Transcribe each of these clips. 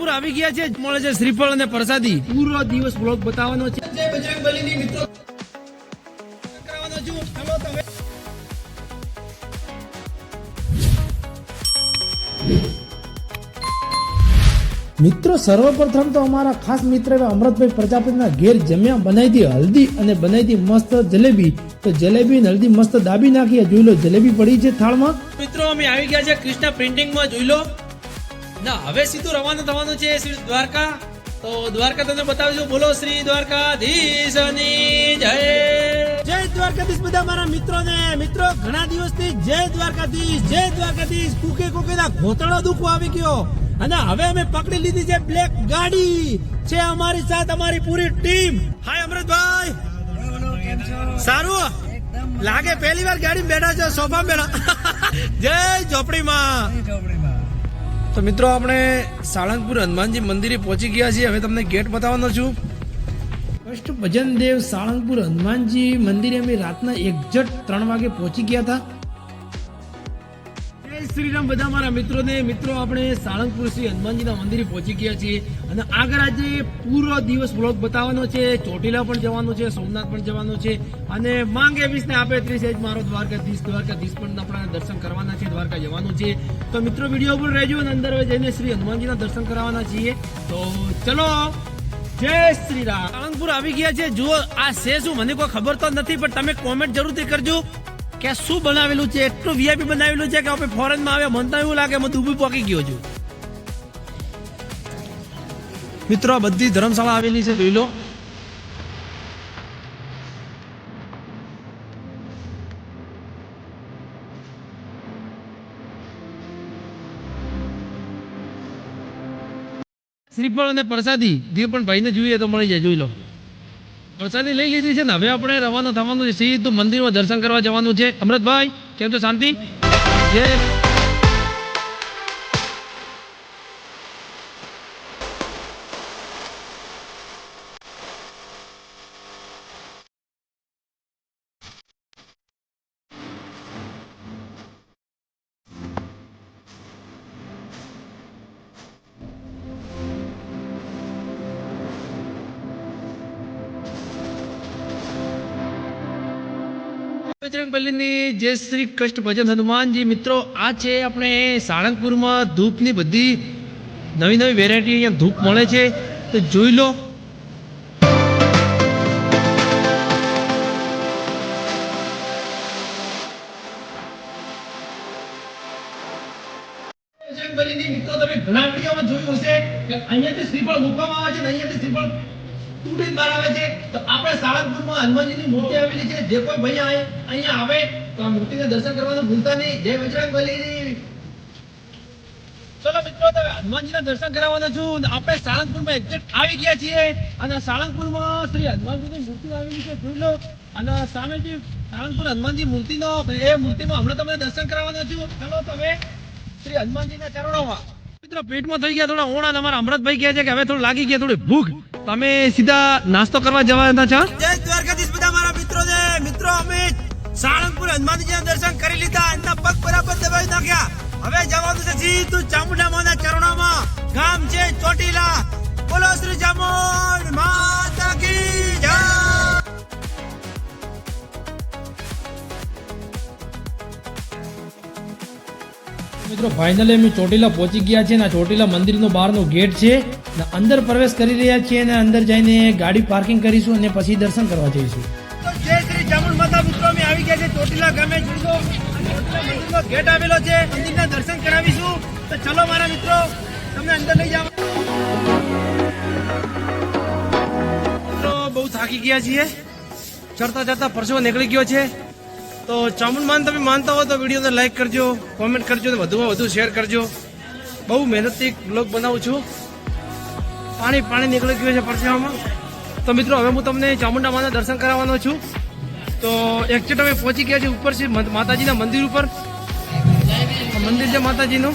સાળંગપુર આવી ગયા છે. મળે છે શ્રીફળ અને પ્રસાદી. પૂરો દિવસ બ્લોગ બતાવવાનો છે. મિત્રો. સર્વપ્રથમ તો અમારા ખાસ મિત્ર એવા અમૃતભાઈ પ્રજાપતિના ઘેર જમ્યા. બનાવી હલ્દી અને બનાવી મસ્ત જલેબી. તો જલેબી અને હલ્દી મસ્ત દાબી નાખી. જોઈ લો, જલેબી પડી છે થાળમાં. મિત્રો, અમે આવી ગયા છે કૃષ્ણ પ્રિન્ટિંગમાં. જોઈ લો. ના, હવે સીધું રવાના થવાનું છે શ્રી દ્વારકા. તો દ્વારકા તમને બતાવજો બોલો શ્રી દ્વારકાધીશની જય. જય દ્વારકાધીશ બધા મારા મિત્રોને. મિત્રો, ઘણા દિવસથી જય દ્વારકાધીશ જય દ્વારકાધીશ. કુકે કુકે ના ઘોતળો દુખો આવી ગયો. અને હવે અમે પકડી લીધી છે બ્લેક ગાડી. છે અમારી સાથે, અમારી પૂરી ટીમ. હાય અમૃતભાઈ. સારું? લાગે પહેલી વાર ગાડી બેઠા છે સોફા બેઠા. જય ઝોપડીમાં. તો મિત્રો, આપણે સાળંગપુર હનુમાનજી મંદિરે પહોંચી ગયા છીએ. હવે તમને ગેટ બતાવવાનો છું. ફર્સ્ટ ભજન દેવ સાળંગપુર હનુમાનજી મંદિરે અમે રાતના એક્ઝેક્ટ ત્રણ વાગે પહોંચી ગયા હતા. શ્રી બધા મારા મિત્રોને. મિત્રો, આપણે સાળંગપુર શ્રી હનુમાનજીના મંદિરે પહોંચી ગયા છીએ. અને આગળ આજે પૂરો દિવસ બ્લોગ બતાવવાનો છે. ચોટીલા પણ જવાનું છે, સોમનાથ પણ જવાનું છે. અને માંગ વીસ ને આપે ત્રીસ એજ મારો દ્વારકાધીશ. દ્વારકાધીશ પણ આપણા દર્શન કરવાના છે, દ્વારકા જવાનું છે. તો મિત્રો, વીડિયો પર રહેજો અને અંદર જઈને શ્રી હનુમાનજીના દર્શન કરવાના છીએ. તો ચલો, જય શ્રી રામ સાળંગપુર આવી ગયા છે. જુઓ, આ છે શું? મને કોઈ ખબર તો નથી, પણ તમે કોમેન્ટ જરૂરથી કરજો. કે શું બનાવેલું છે? એટલું વીઆઈપી બનાવેલું છે કે આપણે ફોરેનમાં આવ્યા મને એવું લાગે હું દુબઈ પોકી ગયો છું. મિત્રો બધી ધર્મશાળા આવેલી છે, જોઈ લો. શ્રીફળ અને પ્રસાદી, જે પણ ભાઈને જોઈએ તો મળી જાય, જોઈ લો. પ્રસાદી લઈ લીધી છે ને હવે આપણે રવાના થવાનું છે. સીધું મંદિરમાં દર્શન કરવા જવાનું છે. અમૃતભાઈ કેમ છો? શાંતિ? જય. બજરંગબલીની જય શ્રી કૃષ્ણ ભજન હનુમાનજી. મિત્રો, આ છે આપણે સાળંગપુરમાં ધૂપની બધી નવી નવી વેરાયટી અહીંયા ધૂપ મળે છે. તો જોઈ લો. મિત્રો, તમે આવે આવે તો આપણે સાળંગપુરમાં હનુમાનજીની મૂર્તિ આવેલી છે. જે કોઈ ભાઈ આય- અહીંયા આવે તો આ મૂર્તિને દર્શન કરવાનું ભૂલતા નહીં. જય મિત્રો તમે હનુમાનજીના દર્શન કરાવવાના છું આપણે સાળંગપુરમાં આવી ગયા છીએ અને સાળંગપુરમાં શ્રી હનુમાનજીની મૂર્તિ આવેલી છે અને સામે હનુમાનજી મૂર્તિનો, એ મૂર્તિમાં હમણાં તમને દર્શન કરાવવાના છું. ચલો તમે શ્રી હનુમાનજીના ચરણોમાં. મિત્રો, પેટમાં થઈ ગયા થોડા ઓણા અમારા અમૃતભાઈ કહે છે કે હવે થોડું લાગી ગયા, થોડી ભૂખ. તમે સીધા નાસ્તો કરવા જવાના છો? જય દ્વારકાધીશ બધા મારા મિત્રો ને મિત્રો, અમે સાળંગપુર હનુમાનજીના દર્શન કરી લીધા. એમના પગ બરાબર દબાવી નાખ્યા. હવે જવાનું છે સીધું ચામુંડા માના ચરણોમાં. ગામ છે ચોટીલા. બોલો શ્રી ચામુંડ માતા કી જય. મિત્રો ફાઇનલી અમે ચોટીલા પહોંચી ગયા છે અને ચોટીલા મંદિરનો બહારનો ગેટ છે. ને અંદર પ્રવેશ કરી રહ્યા છીએ અને અંદર જઈને ગાડી પાર્કિંગ કરીશું અને પછી દર્શન કરવા જઈશું. છે ગામે જોડો. મંદિરનો ગેટ આવેલો છે. મંદિરના દર્શન કરાવીશું. તો ચલો મારા મિત્રો, તમને અંદર લઈ જાવ. મિત્રો બહુ થાકી ગયા છીએ. ચડતા ચડતા પરસેવો નીકળી ગયો છે. તો ચામુંડ માન તમે માનતા હો તો વિડીયોને લાઈક કરજો કોમેન્ટ કરજો અને વધુમાં વધુ શેર કરજો. બહુ મહેનતથી બ્લોગ બનાવું છું. પાણી પાણી નીકળી ગયું છે પરસેવામાં. તો મિત્રો, હવે હું તમને ચામુંડા માના દર્શન કરાવવાનો છું. તો એકચેટ અમે પહોંચી ગયા છે ઉપર છે માતાજીના મંદિર ઉપર. મંદિર છે માતાજીનું.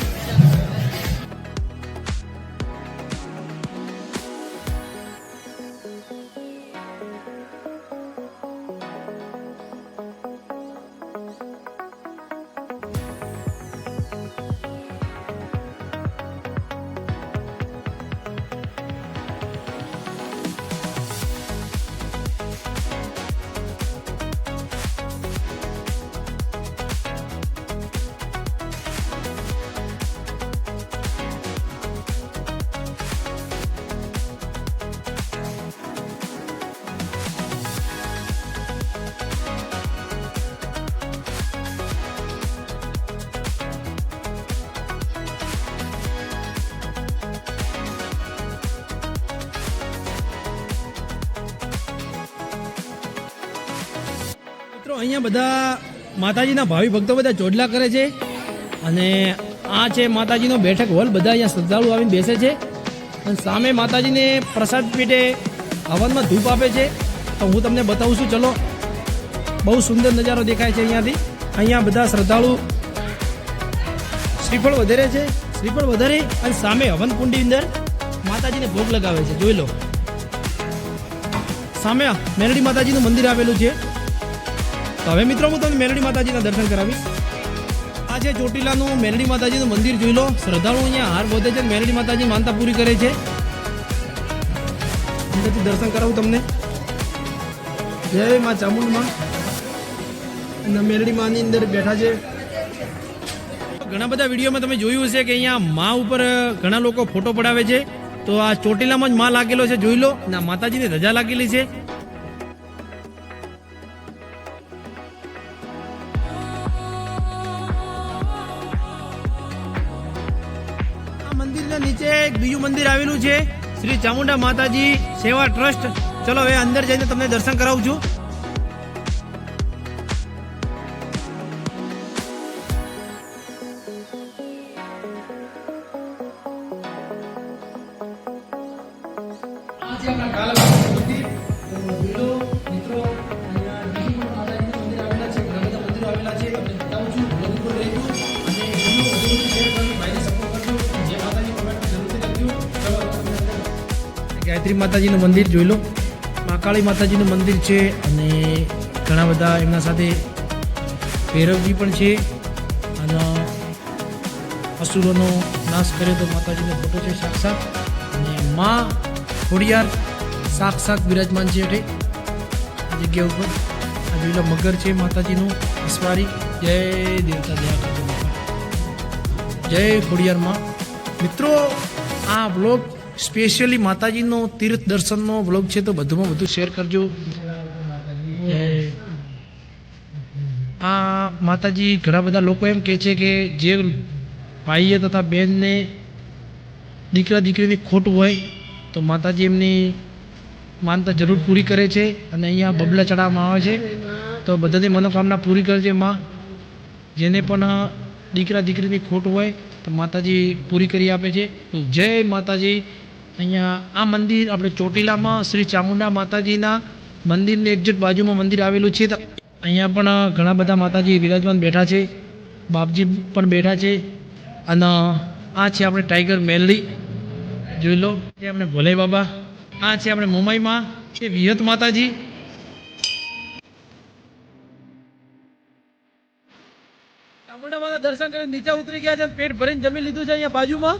અહીંયા બધા માતાજીના ભાવિ ભક્તો બધા ચોડલા કરે છે અને આ છે માતાજીનો બેઠક હોલ. બધા અહીંયા શ્રદ્ધાળુ આવીને બેસે છે. અને સામે માતાજીને પ્રસાદ પેટે હવનમાં ધૂપ આપે છે. તો હું તમને બતાવું છું, ચલો. બહુ સુંદર નજારો દેખાય છે અહીંયાથી. અહીંયા બધા શ્રદ્ધાળુ શ્રીફળ વધારે છે. શ્રીફળ વધારે અને સામે હવન કુંડી અંદર માતાજીને ભોગ લગાવે છે. જોઈ લો. સામે મેરડી માતાજીનું મંદિર આવેલું છે. તો હવે મિત્રો, હું તમને મેલડી માતાજીના દર્શન કરાવીશ. આ છે ચોટીલાનું મેરડી માતાજીનું મંદિર જોઈ લો. શ્રદ્ધાળુ અહીંયા હાર બોધે છે મેલડી માતાજી માનતા પૂરી કરે છે. દર્શન કરાવું તમને. જય માં ચામુંડમાં. અને મેલડી માની અંદર બેઠા છે. ઘણા બધા વિડીયોમાં તમે જોયું હશે કે અહીંયા મા ઉપર ઘણા લોકો ફોટો પડાવે છે. તો આ ચોટીલામાં જ મા લાગેલો છે, જોઈ લો. ના માતાજીની રજા લાગેલી છે. નીચે મંદિર આવેલું છે. શ્રી ચામુંડા માતાજી સેવા ટ્રસ્ટ. ચલો હવે અંદર જઈને તમને દર્શન કરાવું છું. ગાયત્રી માતાજીનું મંદિર જોઈ લો. મહાકાળી માતાજીનું મંદિર છે અને ઘણા બધા એમના સાથે ભૈરવજી પણ છે. અને અસુરોનો નાશ કર્યો તો માતાજીનો ફોટો છે સાક્ષાત. અને મા ખોડિયાર સાક્ષાત બિરાજમાન છે એટલે આ જગ્યા ઉપર. આ જોઈ લો, મગર છે માતાજીનું. અસવારી જય દેવતા જય જય ખોડિયાર માં. મિત્રો, આ બ્લોગ સ્પેશિયલી માતાજીનો તીર્થ દર્શનનો બ્લોગ છે તો બધુંમાં બધું શેર કરજો. આ માતાજી ઘણા બધા લોકો એમ કહે છે કે જે ભાઈએ તથા બહેનને દીકરા દીકરીની ખોટ હોય તો માતાજી એમની માનતા જરૂર પૂરી કરે છે અને અહીંયા બબલા ચડાવવામાં આવે છે. તો બધાની મનોકામના પૂરી કરે છે માં. જેને પણ દીકરા દીકરીની ખોટ હોય તો માતાજી પૂરી કરી આપે છે. જય માતાજી. અહીંયા આ મંદિર આપણે ચોટીલામાં, શ્રી ચામુંડા માતાજીના મંદિરની એક્ઝેક્ટ બાજુમાં મંદિર આવેલું છે. અહીંયા પણ ઘણા બધા માતાજી વિરાજમાન બેઠા છે, બાપજી પણ બેઠા છે, અને આ છે આપણે ટાઈગર મેલડી, જોઈ લો જે આપણે ભોલે બાબા આ છે આપણે મુંબઈમાં છે વિહત માતાજી. ચામુંડા માતા દર્શન કરીને નીચે ઉતરી ગયા છે પેટ ભરીને જમી લીધું છે અહીંયા બાજુમાં.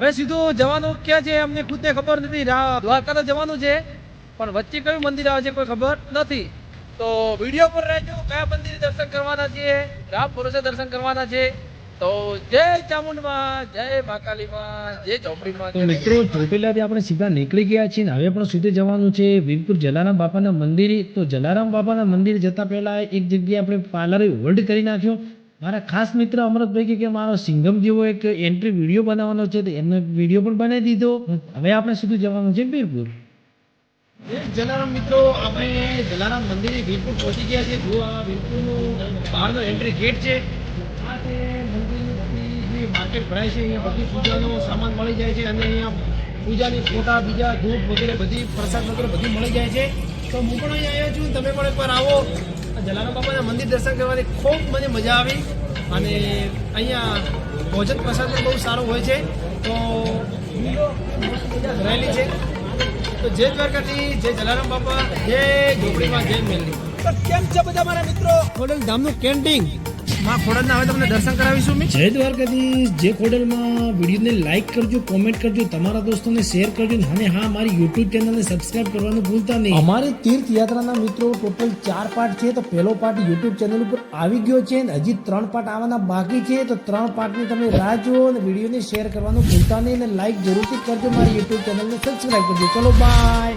હવે સીધું જવાનું ક્યાં છે અમને ખુદને ખબર નથી. દ્વારકા તો જવાનું છે. પણ વચ્ચે કયું મંદિર આવે છે કોઈ ખબર નથી. તો વીડિયો પર રહેજો. કયા મંદિરે દર્શન કરવાના છે? રામ પુરુષે દર્શન કરવાના છે. તો જય ચામુંડમાં, જય મહાકાલીમાં જય ચોપડીમાં. આપણે સીધા નીકળી ગયા છીએ હવે પણ સીધે જવાનું છે વીરપુર જલારામ બાપાના મંદિરે. તો જલારામ બાપાના મંદિરે જતા પહેલા એક જગ્યાએ આપણે પાર્લરે હોલ્ડ કરી નાખ્યો. મારા ખાસ મિત્ર અમરતભાઈ કે કે મારો સિંગમ જેવો એક એન્ટ્રી વીડિયો બનાવવાનો છે, તો એનો વીડિયો પણ બનાવી દીધો. હવે આપણે સીધું જવાનું છે વીરપુર. જલારામ મિત્રો, આપણે જલારામ મંદિરે વીરપુર પહોંચી ગયા છે જો આ વીરપુરનું બહારનો એન્ટ્રી ગેટ છે, આ તે મંદિરની જે માર્કેટ ભરાય છે. અહીંયા બધી પૂજાનો સામાન મળી જાય છે અને અહીંયા પૂજાની ફોટા, બીજા ધૂપ વગેરે બધી પ્રસાદ વગેરે બધી મળી જાય છે. તો હું પણ અહીંયા આવ્યો છું. તમે પણ એકવાર આવો. જલારામ બાપાના મંદિર દર્શન કરવાની ખૂબ મને મજા આવી અને અહીંયા ભોજન પ્રસાદ પણ બહુ સારો હોય છે. તો રહેલી છે. તો જય દ્વારકાથી જય જલારામ બાપા જય ઝોપડીમાં જય મેલની કેમ છે બધા મારા મિત્રો? ખોડલ ધામનું કેન્ટીન. માં ખોડલના હવે તમને દર્શન કરાવીશું મેં જય દ્વારકાધીશ. જે ખોડલમાં વિડીયોને લાઈક કરજો કોમેન્ટ કરજો તમારા દોસ્તોને શેર કરજો અને હા મારી યુટ્યુબ ચેનલને સબસ્ક્રાઇબ કરવાનું ભૂલતા નહીં. અમારી તીર્થ યાત્રાના મિત્રો ટોટલ ચાર પાર્ટ છે તો પહેલો પાર્ટ યુટ્યુબ ચેનલ ઉપર આવી ગયો છે અને હજી ત્રણ પાર્ટ આવવાના બાકી છે તો ત્રણ પાર્ટની તમે રાહ જુઓ અને વિડીયોને શેર કરવાનું ભૂલતા નહીં અને લાઈક જરૂરથી કરજો મારી યુટ્યુબ ચેનલને સબસ્ક્રાઇબ કરજો. ચલો બાય